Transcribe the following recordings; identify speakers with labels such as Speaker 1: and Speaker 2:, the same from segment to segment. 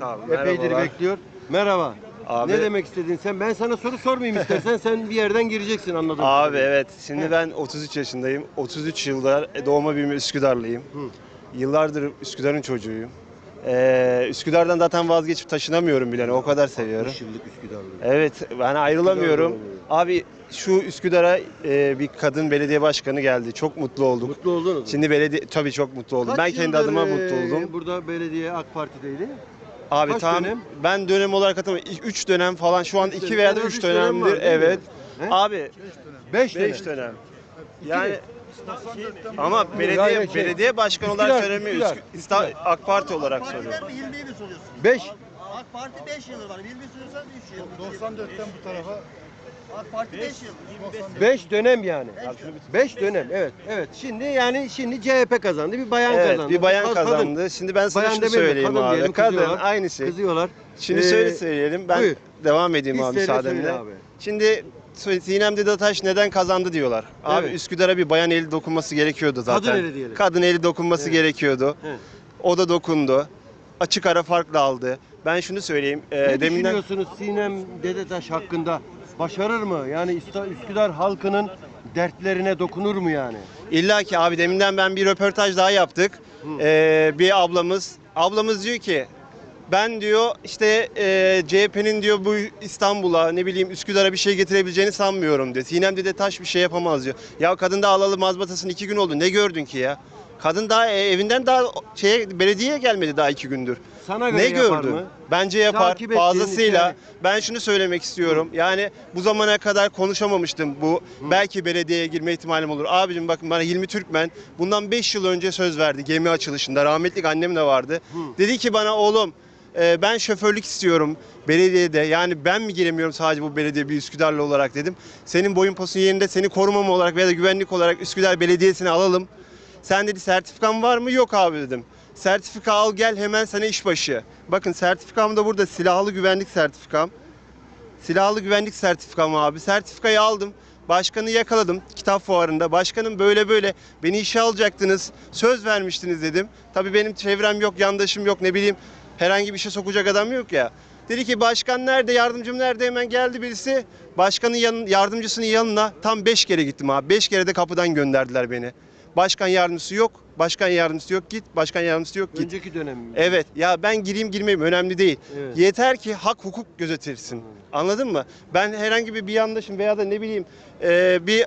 Speaker 1: Abi.
Speaker 2: Epeydir
Speaker 1: merhabalar.
Speaker 2: bekliyor. Merhaba.
Speaker 1: Abi-
Speaker 2: Ne demek istedin sen? Ben sana soru sormayayım istersen. Sen bir yerden gireceksin anladım.
Speaker 1: Abi evet. Şimdi ben 33 yaşındayım. 33 yıldır doğma büyüme Üsküdarlıyım.
Speaker 2: Hı.
Speaker 1: Yıllardır Üsküdar'ın çocuğuyum. Ee, Üsküdar'dan zaten vazgeçip taşınamıyorum bile. O kadar seviyorum.
Speaker 2: 60 yıllık Üsküdarlı.
Speaker 1: Evet ben ayrılamıyorum. Abi şu Üsküdar'a e, bir kadın belediye başkanı geldi. Çok mutlu olduk.
Speaker 2: Mutlu oldunuz?
Speaker 1: Şimdi belediye tabii çok mutlu oldum.
Speaker 2: Kaç
Speaker 1: ben kendi adıma
Speaker 2: e,
Speaker 1: mutlu oldum.
Speaker 2: Burada belediye AK Parti'deydi.
Speaker 1: Abi
Speaker 2: kaç
Speaker 1: tamam.
Speaker 2: dönem?
Speaker 1: Ben dönem olarak katılmadım. 3 dönem falan şu an
Speaker 2: Üç
Speaker 1: 2
Speaker 2: dönem.
Speaker 1: veya da
Speaker 2: En az
Speaker 1: 3
Speaker 2: üç dönem
Speaker 1: dönemdir.
Speaker 2: mi?
Speaker 1: evet.
Speaker 2: He?
Speaker 1: Abi
Speaker 2: 5 dönem.
Speaker 1: 5 dönem. Yani ama belediye
Speaker 2: şey,
Speaker 1: belediye başkanı olarak söylemiyor. AK Parti olarak söylüyor.
Speaker 3: Partiler mi 20'yi mi soruyorsun?
Speaker 2: 5.
Speaker 3: AK Parti 5 yıldır var. 20 soruyorsan 3 yıl.
Speaker 4: 94'ten bu tarafa
Speaker 3: AK Parti 5 yıl.
Speaker 2: 5 dönem yani. 5 dönem evet. Evet. Şimdi yani şimdi CHP kazandı. Bir bayan
Speaker 1: Evet,
Speaker 2: kazandı.
Speaker 1: bir bayan
Speaker 2: Kadın.
Speaker 1: kazandı. Şimdi ben sana
Speaker 2: Bayan
Speaker 1: şunu
Speaker 2: demeyelim,
Speaker 1: söyleyeyim
Speaker 2: kadın
Speaker 1: abi.
Speaker 2: diyelim,
Speaker 1: kadın
Speaker 2: kızıyorlar.
Speaker 1: aynı şey.
Speaker 2: Kızıyorlar.
Speaker 1: Şimdi
Speaker 2: Ee,
Speaker 1: şöyle söyleyelim. Ben
Speaker 2: buyur.
Speaker 1: devam edeyim abi
Speaker 2: İsteyene söyle
Speaker 1: müsaadenle.
Speaker 2: abi.
Speaker 1: Şimdi Sinem Dedataş neden kazandı diyorlar. Abi
Speaker 2: Evet.
Speaker 1: Üsküdar'a bir bayan eli dokunması gerekiyordu zaten.
Speaker 2: eli diyelim.
Speaker 1: Kadın eli dokunması
Speaker 2: Evet.
Speaker 1: gerekiyordu.
Speaker 2: Evet.
Speaker 1: O da dokundu. Açık ara farkla aldı. Ben şunu söyleyeyim. e,
Speaker 2: Ne
Speaker 1: deminden
Speaker 2: düşünüyorsunuz Sinem Dedetaş hakkında? Başarır mı? Yani Üsküdar halkının dertlerine dokunur mu yani?
Speaker 1: İlla ki abi deminden ben bir röportaj daha yaptık. Ee, bir ablamız ablamız diyor ki ben diyor işte e, CHP'nin diyor bu İstanbul'a ne bileyim Üsküdar'a bir şey getirebileceğini sanmıyorum diyor. Sinem Dede Taş bir şey yapamaz diyor. Ya kadın da alalı mazbatasını iki gün oldu. Ne gördün ki ya? Kadın daha e, evinden daha şeye belediyeye gelmedi daha iki gündür.
Speaker 2: Sana göre
Speaker 1: Ne
Speaker 2: yapar mı?
Speaker 1: Bence yapar.
Speaker 2: Takip ettiğin
Speaker 1: Fazlasıyla. Ben şunu söylemek istiyorum. Yani bu zamana kadar konuşamamıştım bu. Belki belediyeye girme ihtimalim olur. Abicim bakın bana Hilmi Türkmen bundan 5 yıl önce söz verdi gemi açılışında. Rahmetlik annem de vardı. Dedi ki bana oğlum e, ben şoförlük istiyorum belediyede. Yani ben mi giremiyorum sadece bu belediye bir Üsküdarlı olarak dedim. Senin boyun posun yerinde seni korumam olarak veya da güvenlik olarak Üsküdar Belediyesi'ne alalım. Sen dedi sertifikan var mı? Yok abi dedim. Sertifika al gel hemen sana işbaşı. Bakın sertifikam da burada silahlı güvenlik sertifikam. Silahlı güvenlik sertifikam abi. Sertifikayı aldım. Başkanı yakaladım kitap fuarında. Başkanım böyle böyle beni işe alacaktınız. Söz vermiştiniz dedim. Tabii benim çevrem yok, yandaşım yok ne bileyim. Herhangi bir şey sokacak adam yok ya. Dedi ki başkan nerede, yardımcım nerede? Hemen geldi birisi. Başkanın yanın, yardımcısının yanına tam 5 kere gittim abi. 5 kere de kapıdan gönderdiler beni. Başkan yardımcısı yok. Başkan yardımcısı yok git. Başkan yardımcısı yok git.
Speaker 2: Önceki dönem mi?
Speaker 1: Evet ya ben gireyim girmeyeyim önemli değil.
Speaker 2: Evet.
Speaker 1: Yeter ki hak hukuk gözetilsin. Anladın mı? Ben herhangi bir bir yandaşım veya da ne bileyim e, bir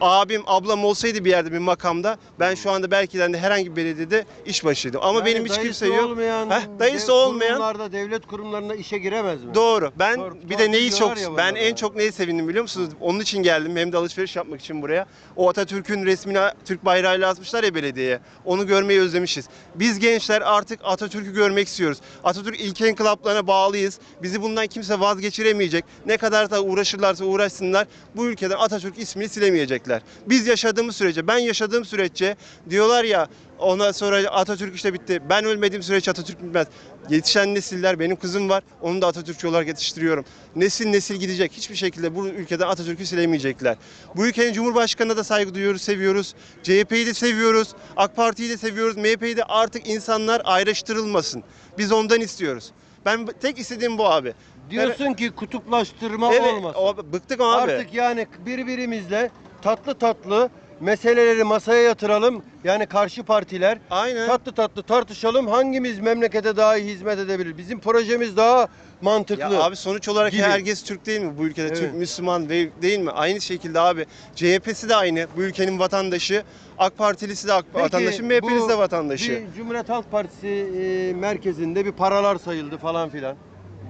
Speaker 1: abim ablam olsaydı bir yerde bir makamda ben şu anda belki de herhangi bir belediyede iş başıydım. Ama
Speaker 2: Yani
Speaker 1: benim hiç kimse yok.
Speaker 2: Olmayan,
Speaker 1: Heh, dayısı
Speaker 2: dev-
Speaker 1: olmayan
Speaker 2: Kurumlarda, devlet kurumlarına işe giremez mi?
Speaker 1: Doğru. Ben
Speaker 2: Doğru.
Speaker 1: bir de neyi çok ben en çok neyi sevindim biliyor musunuz? Onun için geldim hem de alışveriş yapmak için buraya. O Atatürk'ün resmini Türk bayrağıyla asmışlar ya belediyeye. Onu görmeyi özlemişiz. Biz gençler artık Atatürk'ü görmek istiyoruz. Atatürk ilke inkılaplarına bağlıyız. Bizi bundan kimse vazgeçiremeyecek. Ne kadar da uğraşırlarsa uğraşsınlar bu ülkeden Atatürk ismini silemeyecekler. Biz yaşadığımız sürece, ben yaşadığım sürece diyorlar ya Ondan sonra Atatürk işte bitti. Ben ölmediğim sürece Atatürk bitmez. Yetişen nesiller, benim kızım var. Onu da Atatürkçü olarak yetiştiriyorum. Nesil nesil gidecek. Hiçbir şekilde bu ülkeden Atatürk'ü silemeyecekler. Bu ülkenin Cumhurbaşkanı'na da saygı duyuyoruz, seviyoruz. CHP'yi de seviyoruz. AK Parti'yi de seviyoruz. MHP'yi de artık insanlar ayrıştırılmasın. Biz ondan istiyoruz. Ben tek istediğim bu abi.
Speaker 2: Diyorsun ki kutuplaştırma
Speaker 1: Evet,
Speaker 2: olmasın.
Speaker 1: o- bıktık abi.
Speaker 2: Artık yani birbirimizle tatlı tatlı meseleleri masaya yatıralım. Yani karşı partiler
Speaker 1: Aynen.
Speaker 2: tatlı tatlı tartışalım. Hangimiz memlekete daha iyi hizmet edebilir? Bizim projemiz daha mantıklı.
Speaker 1: Ya abi sonuç olarak
Speaker 2: gibi.
Speaker 1: herkes Türk değil mi bu ülkede?
Speaker 2: Evet.
Speaker 1: Türk Müslüman değil, değil mi? Aynı şekilde abi CHP'si de aynı. Bu ülkenin vatandaşı. AK Partilisi de AK
Speaker 2: Peki,
Speaker 1: vatandaşı, MHP'lisi de vatandaşı.
Speaker 2: Bir Cumhuriyet Halk Partisi e, merkezinde bir paralar sayıldı falan filan.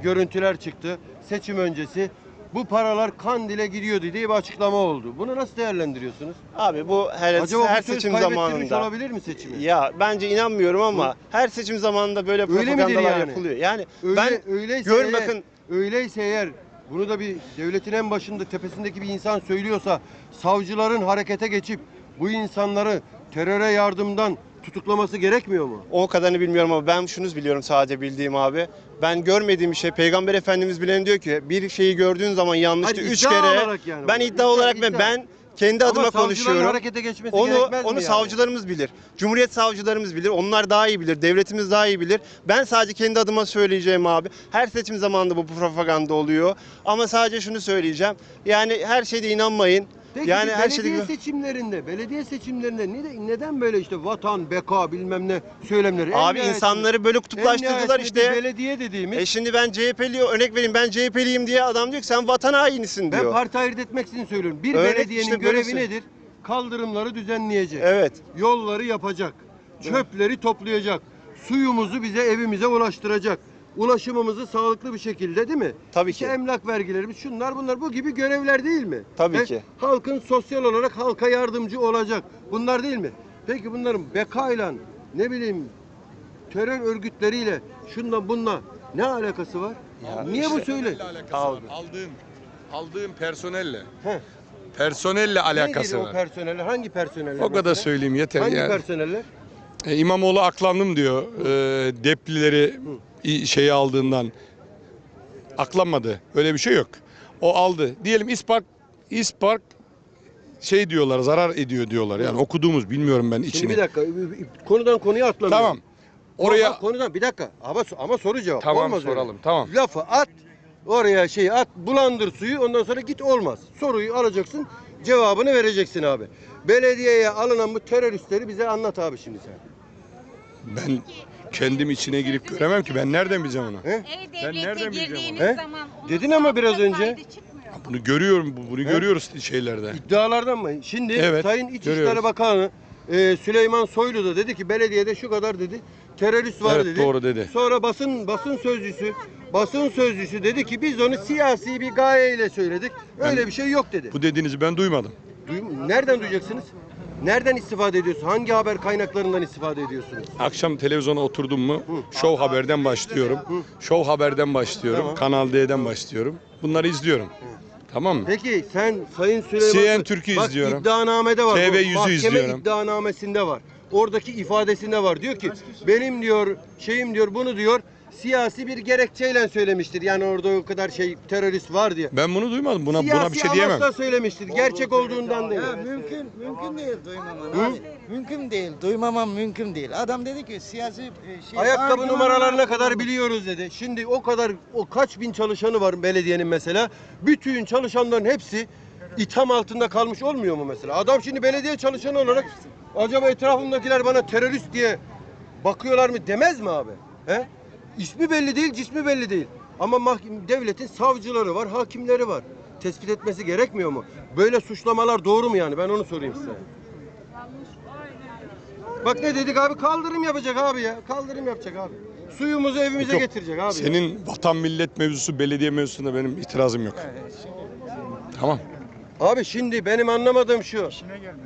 Speaker 2: Görüntüler çıktı seçim öncesi. Bu paralar Kandil'e gidiyordu diye bir açıklama oldu. Bunu nasıl değerlendiriyorsunuz?
Speaker 1: Abi bu her,
Speaker 2: Acaba
Speaker 1: her
Speaker 2: bu söz
Speaker 1: seçim zamanında.
Speaker 2: olabilir mi seçimi?
Speaker 1: Ya bence inanmıyorum ama her seçim zamanında böyle
Speaker 2: Öyle
Speaker 1: propagandalar
Speaker 2: yani?
Speaker 1: yapılıyor. Yani
Speaker 2: Öyle,
Speaker 1: ben
Speaker 2: öyleyse
Speaker 1: gör
Speaker 2: eğer,
Speaker 1: bakın
Speaker 2: öyleyse eğer bunu da bir devletin en başında tepesindeki bir insan söylüyorsa savcıların harekete geçip bu insanları teröre yardımdan tutuklaması gerekmiyor mu?
Speaker 1: o kadarını bilmiyorum ama ben şunu biliyorum sadece bildiğim abi. Ben görmediğim bir şey Peygamber Efendimiz bilen diyor ki bir şeyi gördüğün zaman yanlıştı
Speaker 2: Hayır,
Speaker 1: üç
Speaker 2: iddia
Speaker 1: kere.
Speaker 2: olarak yani
Speaker 1: ben iddia
Speaker 2: İddia-
Speaker 1: olarak ben
Speaker 2: iddia.
Speaker 1: ben kendi
Speaker 2: Ama
Speaker 1: adıma
Speaker 2: savcıların
Speaker 1: konuşuyorum.
Speaker 2: harekete geçmesi
Speaker 1: Onu
Speaker 2: gerekmez
Speaker 1: onu
Speaker 2: mi yani?
Speaker 1: savcılarımız bilir. Cumhuriyet savcılarımız bilir. Onlar daha iyi bilir. Devletimiz daha iyi bilir. Ben sadece kendi adıma söyleyeceğim abi. Her seçim zamanında bu propaganda oluyor. Ama sadece şunu söyleyeceğim. Yani her şeyde inanmayın.
Speaker 2: Peki
Speaker 1: yani her
Speaker 2: belediye seçimlerinde, belediye seçimlerinde neden, neden böyle işte vatan, beka bilmem ne söylemleri? En
Speaker 1: Abi
Speaker 2: nihayetinde-
Speaker 1: insanları böyle
Speaker 2: en
Speaker 1: kutuplaştırdılar işte.
Speaker 2: belediye dediğimiz
Speaker 1: E şimdi ben CHP'li örnek vereyim. Ben CHP'liyim diye adam diyor ki sen vatan hainisin
Speaker 2: ben
Speaker 1: diyor.
Speaker 2: parti ayırt etmek için söylüyorum. Bir
Speaker 1: Öyle
Speaker 2: belediyenin
Speaker 1: işte
Speaker 2: görevi
Speaker 1: böylesi.
Speaker 2: nedir? Kaldırımları düzenleyecek.
Speaker 1: Evet.
Speaker 2: Yolları yapacak. Çöpleri toplayacak. Suyumuzu bize evimize ulaştıracak. Ulaşımımızı sağlıklı bir şekilde değil mi?
Speaker 1: Tabii
Speaker 2: İşte
Speaker 1: ki.
Speaker 2: emlak vergilerimiz şunlar bunlar bu gibi görevler değil mi?
Speaker 1: Tabii ki.
Speaker 2: Halkın sosyal olarak halka yardımcı olacak. Bunlar değil mi? Peki bunların bekayla ne bileyim terör örgütleriyle şundan bununla ne alakası var? Niye bu söyle?
Speaker 5: Aldığın aldığın personelle.
Speaker 2: Heh.
Speaker 5: Personelle alakası
Speaker 2: Neydi o
Speaker 5: var.
Speaker 2: personeller? Hangi personeller?
Speaker 5: O kadar
Speaker 2: mesela?
Speaker 5: söyleyeyim yeter
Speaker 2: Hangi
Speaker 5: yani.
Speaker 2: personeller?
Speaker 5: E, İmamoğlu aklandım diyor. E, deplileri şeyi aldığından aklanmadı. Öyle bir şey yok. O aldı. Diyelim İspark İspark şey diyorlar zarar ediyor diyorlar. Yani okuduğumuz bilmiyorum ben
Speaker 2: Şimdi
Speaker 5: içini.
Speaker 2: bir dakika konudan konuya atlamıyorum.
Speaker 5: Tamam. Oraya
Speaker 2: Ama konudan bir dakika ama ama soru cevap.
Speaker 5: Tamam,
Speaker 2: Olmaz öyle.
Speaker 5: soralım, tamam.
Speaker 2: Lafı at oraya şey at bulandır suyu ondan sonra git olmaz. Soruyu alacaksın cevabını vereceksin abi. Belediyeye alınan bu teröristleri bize anlat abi şimdi sen.
Speaker 5: ben kendim içine girip göremem ki ben nereden bileceğim onu?
Speaker 2: He?
Speaker 5: Ben nereden bileceğim
Speaker 6: girdiğiniz
Speaker 2: onu? He?
Speaker 6: zaman onun
Speaker 2: Dedin ama biraz önce.
Speaker 6: kaydı çıkmıyor.
Speaker 5: Bunu görüyorum bu- bunu
Speaker 2: He?
Speaker 5: görüyoruz şeylerde.
Speaker 2: İddialardan mı? Şimdi
Speaker 5: Evet,
Speaker 2: Sayın İçişleri
Speaker 5: görüyoruz.
Speaker 2: Bakanı e, Süleyman Soylu da dedi ki belediyede şu kadar dedi terörist var
Speaker 5: Evet,
Speaker 2: dedi.
Speaker 5: doğru dedi.
Speaker 2: Sonra basın basın sözcüsü basın sözcüsü dedi ki biz onu siyasi bir gayeyle söyledik. Öyle
Speaker 5: Ben-
Speaker 2: bir şey yok dedi.
Speaker 5: Bu dediğinizi ben duymadım.
Speaker 2: Duy- Nereden duyacaksınız? Nereden istifade ediyorsunuz? Hangi haber kaynaklarından istifade ediyorsunuz?
Speaker 5: Akşam televizyona oturdum mu Show Haber'den başlıyorum. Show Haber'den başlıyorum.
Speaker 2: Tamam.
Speaker 5: Kanal D'den başlıyorum. Bunları izliyorum. Tamam mı?
Speaker 2: Peki sen Sayın Süleyman
Speaker 5: CNN Türk'ü
Speaker 2: Bak,
Speaker 5: izliyorum.
Speaker 2: iddianamede var.
Speaker 5: TV
Speaker 2: Bu
Speaker 5: yüzü
Speaker 2: Mahkeme
Speaker 5: izliyorum.
Speaker 2: iddianamesinde var. Oradaki ifadesinde var. Diyor ki benim diyor şeyim diyor bunu diyor siyasi bir gerekçeyle söylemiştir. Yani orada o kadar şey terörist var diye.
Speaker 5: Ben bunu duymadım. Buna
Speaker 2: siyasi
Speaker 5: buna bir şey diyemem.
Speaker 2: amaçla söylemiştir. Gerçek olduğundan değil.
Speaker 7: Ya mümkün mümkün değil duymamam abi. Mümkün değil. Duymamam mümkün değil. Adam dedi ki siyasi e, şey
Speaker 2: Ayakkabı numaralarına kadar biliyoruz dedi. Şimdi o kadar o kaç bin çalışanı var belediyenin mesela. Bütün çalışanların hepsi itham altında kalmış olmuyor mu mesela? Adam şimdi belediye çalışanı olarak acaba etrafımdakiler bana terörist diye bakıyorlar mı demez mi abi? He? İsmi belli değil, cismi belli değil. Ama mahkeme, devletin savcıları var, hakimleri var. Tespit etmesi gerekmiyor mu? Böyle suçlamalar doğru mu yani? Ben onu sorayım size. Bak ne dedik abi? Kaldırım yapacak abi ya. Kaldırım yapacak abi. Suyumuzu evimize
Speaker 5: Yok,
Speaker 2: getirecek abi. ya.
Speaker 5: Senin vatan millet mevzusu, belediye mevzusunda benim itirazım yok. Tamam.
Speaker 2: Abi şimdi benim anlamadığım şu.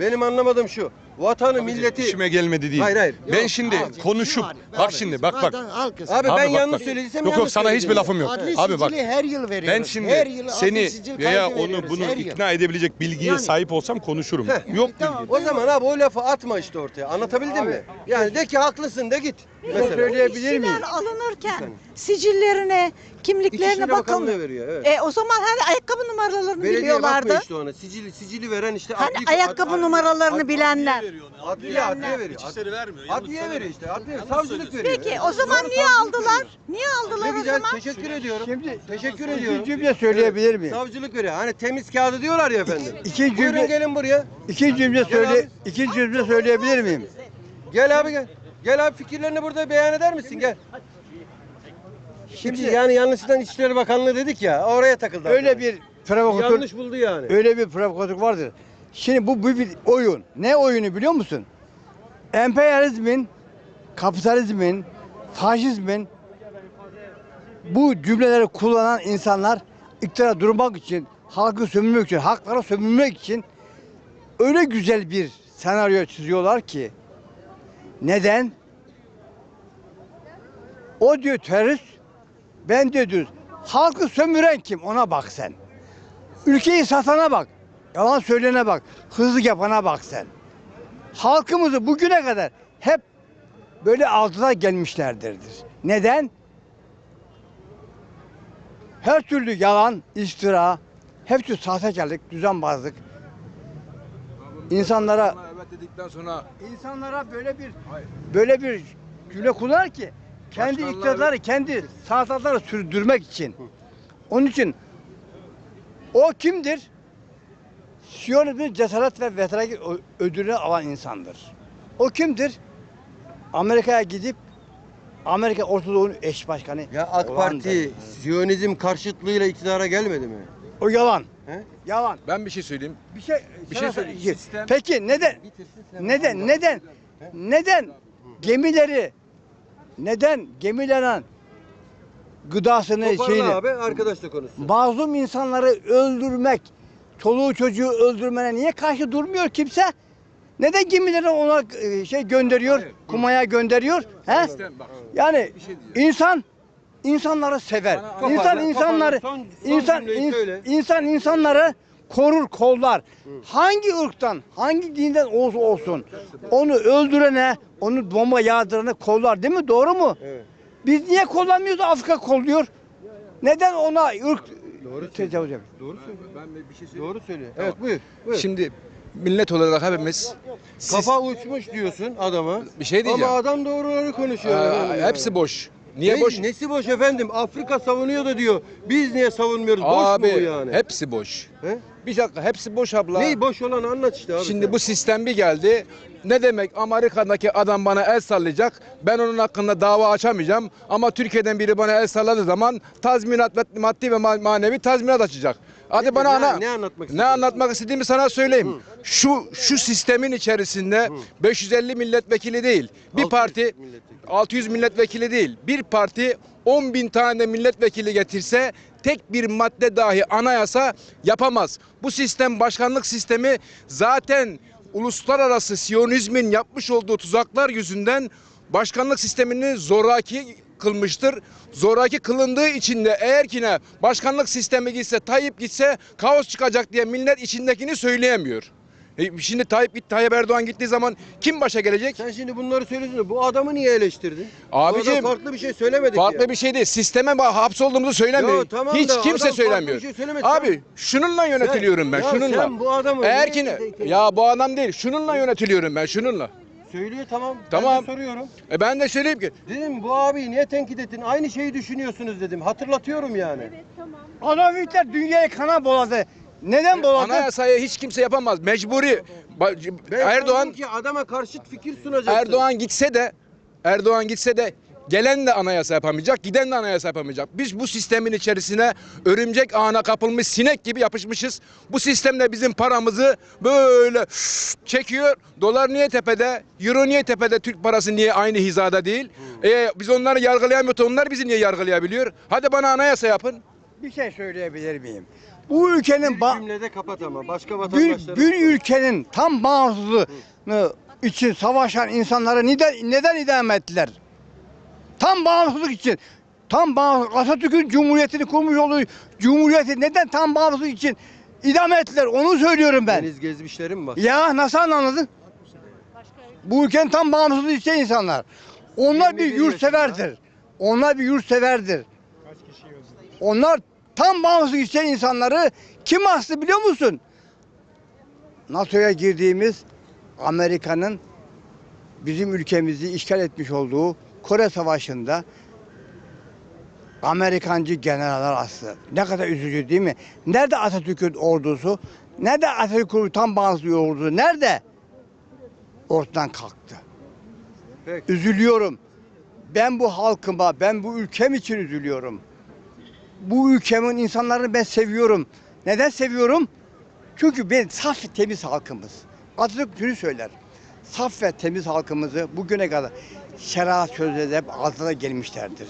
Speaker 2: Benim anlamadığım şu. Vatanı, milleti...
Speaker 5: İşime gelmedi değil.
Speaker 2: Hayır, hayır.
Speaker 5: Ben
Speaker 7: Yok,
Speaker 5: şimdi
Speaker 7: abi,
Speaker 5: konuşup
Speaker 7: var?
Speaker 5: bak
Speaker 7: Abi,
Speaker 5: şimdi bak bak.
Speaker 7: Halkız.
Speaker 2: Abi,
Speaker 5: Abi
Speaker 2: ben
Speaker 5: bak,
Speaker 2: yanlış
Speaker 5: bak.
Speaker 2: söylediysem
Speaker 5: Yok yok
Speaker 2: yanlış
Speaker 5: sana hiçbir lafım yok.
Speaker 7: Adli
Speaker 5: Abi bak.
Speaker 7: sicili her yıl veriyoruz.
Speaker 5: Ben şimdi
Speaker 7: her yıl adli
Speaker 5: seni
Speaker 7: sicil
Speaker 5: veya
Speaker 7: kaydı
Speaker 5: onu
Speaker 7: veriyoruz,
Speaker 5: bunu
Speaker 7: her yıl.
Speaker 5: ikna edebilecek bilgiye
Speaker 7: Yani-
Speaker 5: sahip olsam konuşurum.
Speaker 2: Heh.
Speaker 5: Yok
Speaker 7: Tamam.
Speaker 5: bilgi.
Speaker 2: O zaman abi o lafı atma işte ortaya. Anlatabildim mi? Yani de ki haklısın de git. Mesela.
Speaker 8: Söyleyebilir miyim? alınırken sicillerine, kimliklerine
Speaker 2: İçişleri Bakanlığı
Speaker 8: bakılmıyor.
Speaker 2: veriyor. Evet.
Speaker 8: E o zaman hani ayakkabı numaralarını
Speaker 2: Belediye
Speaker 8: biliyorlardı.
Speaker 2: bakmıyor işte ona. Sicili, sicili veren işte
Speaker 8: Hani
Speaker 2: adli-
Speaker 8: ayakkabı
Speaker 2: ad-
Speaker 8: numaralarını
Speaker 2: ad-
Speaker 8: bilenler.
Speaker 2: Adliye, adliye veriyor.
Speaker 9: İçişleri vermiyor.
Speaker 2: Adliye veriyor işte. Adliye, savcılık veriyor.
Speaker 8: Peki o zaman niye aldılar?
Speaker 2: veriyor.
Speaker 8: Niye
Speaker 2: Ne
Speaker 8: aldılar o
Speaker 2: güzel
Speaker 8: zaman?
Speaker 2: teşekkür ediyorum.
Speaker 10: Şimdi
Speaker 2: teşekkür
Speaker 10: iki
Speaker 2: ediyorum.
Speaker 10: cümle söyleyebilir miyim?
Speaker 2: Savcılık veriyor. Hani temiz kağıdı diyorlar ya efendim.
Speaker 10: İki
Speaker 2: Buyurun
Speaker 10: cümle,
Speaker 2: gelin buraya.
Speaker 10: iki cümle söyle, iki cümle söyleyebilir miyim?
Speaker 2: Gel abi gel. Gel abi fikirlerini burada beyan eder misin? Gel. Şimdi
Speaker 10: Şimdi
Speaker 2: yani yanlışlıkla İçişleri Bakanlığı dedik ya oraya takıldı.
Speaker 10: öyle
Speaker 2: arkadaş.
Speaker 10: bir provokatör,
Speaker 2: yanlış buldu yani.
Speaker 10: öyle bir provokatör vardır. Şimdi bu, bir oyun. Ne oyunu biliyor musun? Emperyalizmin, kapitalizmin, faşizmin bu cümleleri kullanan insanlar iktidara durmak için, halkı sömürmek için, haklara sömürmek için öyle güzel bir senaryo çiziyorlar ki neden? O diyor terörist, ben diyor diyoruz. Halkı sömüren kim? Ona bak sen. Ülkeyi satana bak. Yalan söyleyene bak. Hızlı yapana bak sen. Halkımızı bugüne kadar hep böyle altına gelmişlerdirdir. Neden? Her türlü yalan, iftira, hepsi sahtekarlık, düzenbazlık. insanlara
Speaker 4: Evet dedikten sonra
Speaker 10: insanlara böyle bir böyle bir cümle kullanır ki kendi
Speaker 4: Başkanlar-
Speaker 10: iktidarı, kendi sanatları sürdürmek için. Onun için o kimdir? Siyonizmin cesaret ve veteran ödülünü alan insandır. O kimdir? Amerika'ya gidip Amerika Ortadoğu'nun eş başkanı.
Speaker 2: Ya AK
Speaker 10: olandır.
Speaker 2: Parti Siyonizm karşıtlığıyla iktidara gelmedi mi?
Speaker 10: O yalan.
Speaker 2: He?
Speaker 10: Yalan.
Speaker 4: ben bir şey söyleyeyim.
Speaker 10: Bir şey
Speaker 4: Bir şey söyleyeyim. Sistem-
Speaker 10: Peki neden neden neden neden gemileri neden gemilerin gıdasını
Speaker 2: Toparla
Speaker 10: şeyini
Speaker 2: abi arkadaşla konuşsun.
Speaker 10: mazlum insanları öldürmek, çoluğu çocuğu öldürmene niye karşı durmuyor kimse? Neden gemileri ona e, şey gönderiyor,
Speaker 4: Hayır.
Speaker 10: kumaya gönderiyor? He?
Speaker 4: Sistem bak.
Speaker 10: Yani
Speaker 4: Bir şey diyeceğim.
Speaker 10: insan insanları sever.
Speaker 4: Bana-
Speaker 10: insan
Speaker 2: Toparla,
Speaker 10: insanları
Speaker 2: toparla. Son- son
Speaker 10: insan
Speaker 2: cümleyi söyle.
Speaker 10: insan insanları korur, kollar. Hangi ırktan, hangi dinden olsa olsun onu öldürene, onu bomba yağdırana kollar değil mi? Doğru mu?
Speaker 2: Evet.
Speaker 10: Biz niye kollamıyoruz Afrika kolluyor? Neden ona ırk
Speaker 2: Doğru
Speaker 10: tecavüz yapıyor?
Speaker 2: Doğru söylüyor.
Speaker 4: Ben bir şey söyleyeyim.
Speaker 2: Doğru söylüyor. Evet buyur. buyur.
Speaker 4: Şimdi millet olarak hepimiz siz-
Speaker 2: Kafa uçmuş diyorsun adama.
Speaker 4: bir şey diyeceğim.
Speaker 2: Ama adam doğruları konuşuyor.
Speaker 4: Aa,
Speaker 2: efendim yani.
Speaker 4: hepsi boş. Niye
Speaker 2: Ne-
Speaker 4: boş?
Speaker 2: Nesi boş efendim? Afrika savunuyor da diyor. Biz niye savunmuyoruz? Boş
Speaker 4: Abi
Speaker 2: mu bu yani?
Speaker 4: hepsi boş.
Speaker 2: He?
Speaker 4: Bir dakika hepsi boş abla.
Speaker 2: Neyi boş olan anlat işte abi.
Speaker 4: Şimdi
Speaker 2: sen.
Speaker 4: bu sistem bir geldi. Ne demek Amerika'daki adam bana el sallayacak. Ben onun hakkında dava açamayacağım. Ama Türkiye'den biri bana el salladığı zaman tazminat maddi ve ma- manevi tazminat açacak. Hadi
Speaker 2: Ne-
Speaker 4: bana
Speaker 2: ne-
Speaker 4: ana
Speaker 2: ne anlatmak
Speaker 4: ne anlatmak istediğimi sana söyleyeyim. Şu şu sistemin içerisinde 550 milletvekili değil. Bir
Speaker 2: 600
Speaker 4: parti
Speaker 2: milletvekili.
Speaker 4: 600 milletvekili değil. Bir parti 10 bin tane milletvekili getirse tek bir madde dahi anayasa yapamaz. Bu sistem başkanlık sistemi zaten uluslararası siyonizmin yapmış olduğu tuzaklar yüzünden başkanlık sistemini zoraki kılmıştır. Zoraki kılındığı için de eğer ki ne başkanlık sistemi gitse Tayyip gitse kaos çıkacak diye millet içindekini söyleyemiyor. E şimdi Tayyip gitti, Tayyip Erdoğan gittiği zaman kim başa gelecek?
Speaker 2: Sen şimdi bunları söylüyorsun da bu adamı niye eleştirdin?
Speaker 4: Abicim,
Speaker 2: Bu adam farklı bir şey söylemedik
Speaker 4: Farklı
Speaker 2: ya.
Speaker 4: bir şey değil. Sisteme ba- hapsolduğumuzu söylemiyor.
Speaker 2: Yo, tamam
Speaker 4: Hiç
Speaker 2: da
Speaker 4: kimse
Speaker 2: adam farklı
Speaker 4: söylemiyor.
Speaker 2: bir şey söylemedi.
Speaker 4: Abi şununla yönetiliyorum ben.
Speaker 2: ya
Speaker 4: şununla.
Speaker 2: sen bu adamı
Speaker 4: Eğer ki? Ya bu adam değil. Şununla yönetiliyorum ben. Şununla.
Speaker 2: Söylüyor tamam.
Speaker 4: Tamam.
Speaker 2: Ben de soruyorum.
Speaker 4: E ben de söyleyeyim ki
Speaker 2: Dedim bu abi niye tenkit ettin? Aynı şeyi düşünüyorsunuz dedim. Hatırlatıyorum yani.
Speaker 10: Adamlar dünyayı kana boladı. Neden boladı?
Speaker 4: anayasayı hiç kimse yapamaz. Mecburi.
Speaker 2: Ben
Speaker 4: Erdoğan
Speaker 2: ki adama karşıt fikir sunacaksın.
Speaker 4: Erdoğan gitse de Erdoğan gitse de gelen de anayasa yapamayacak, giden de anayasa yapamayacak. Biz bu sistemin içerisine örümcek ağına kapılmış sinek gibi yapışmışız. Bu sistemle bizim paramızı böyle çekiyor. Dolar niye tepede? Euro niye tepede? Türk parası niye aynı hizada değil? E, biz onları yargılayamıyoruz. Onlar bizi niye yargılayabiliyor? Hadi bana anayasa yapın.
Speaker 10: Bir şey söyleyebilir miyim? Bu ülkenin
Speaker 2: bir cümlede kapat ama başka
Speaker 10: bir,
Speaker 2: vatandaşların.
Speaker 10: bir ülkenin tam bağımsızlığını için savaşan insanları neden neden idam ettiler? Tam bağımsızlık için. Tam bağımsızlık. Atatürk'ün cumhuriyetini kurmuş olduğu cumhuriyeti neden tam bağımsızlık için idam ettiler? Onu söylüyorum ben.
Speaker 2: Deniz gezmişlerim mi var?
Speaker 10: Ya nasıl anladın? Bu ülkenin tam bağımsızlığı isteyen insanlar. Onlar bir
Speaker 2: 21
Speaker 10: yurtseverdir. Onlar bir yurtseverdir. Onlar tam bağımsızlık isteyen insanları kim astı biliyor musun? NATO'ya girdiğimiz Amerika'nın bizim ülkemizi işgal etmiş olduğu Kore Savaşı'nda Amerikancı generaller astı. Ne kadar üzücü değil mi? Nerede Atatürk'ün ordusu? Nerede Atatürk'ün tam bağımsız ordusu? Nerede? Ortadan kalktı.
Speaker 2: Peki.
Speaker 10: Üzülüyorum. Ben bu halkıma, ben bu ülkem için üzülüyorum. Bu ülkemin insanlarını ben seviyorum. Neden seviyorum? Çünkü ben saf temiz halkımız. Atatürk şunu söyler. Saf ve temiz halkımızı bugüne kadar şeriat sözleri hep altına gelmişlerdir.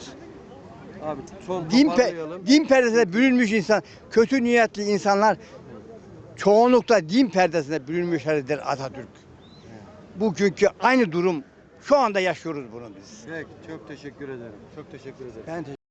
Speaker 2: Abi son
Speaker 10: Din, pe- din perdesine bürünmüş insan, kötü niyetli insanlar çoğunlukla din perdesine bürünmüşlerdir Atatürk. Bugünkü aynı durum şu anda yaşıyoruz bunu biz.
Speaker 2: Peki çok teşekkür ederim. Çok teşekkür ederim.
Speaker 10: Ben te-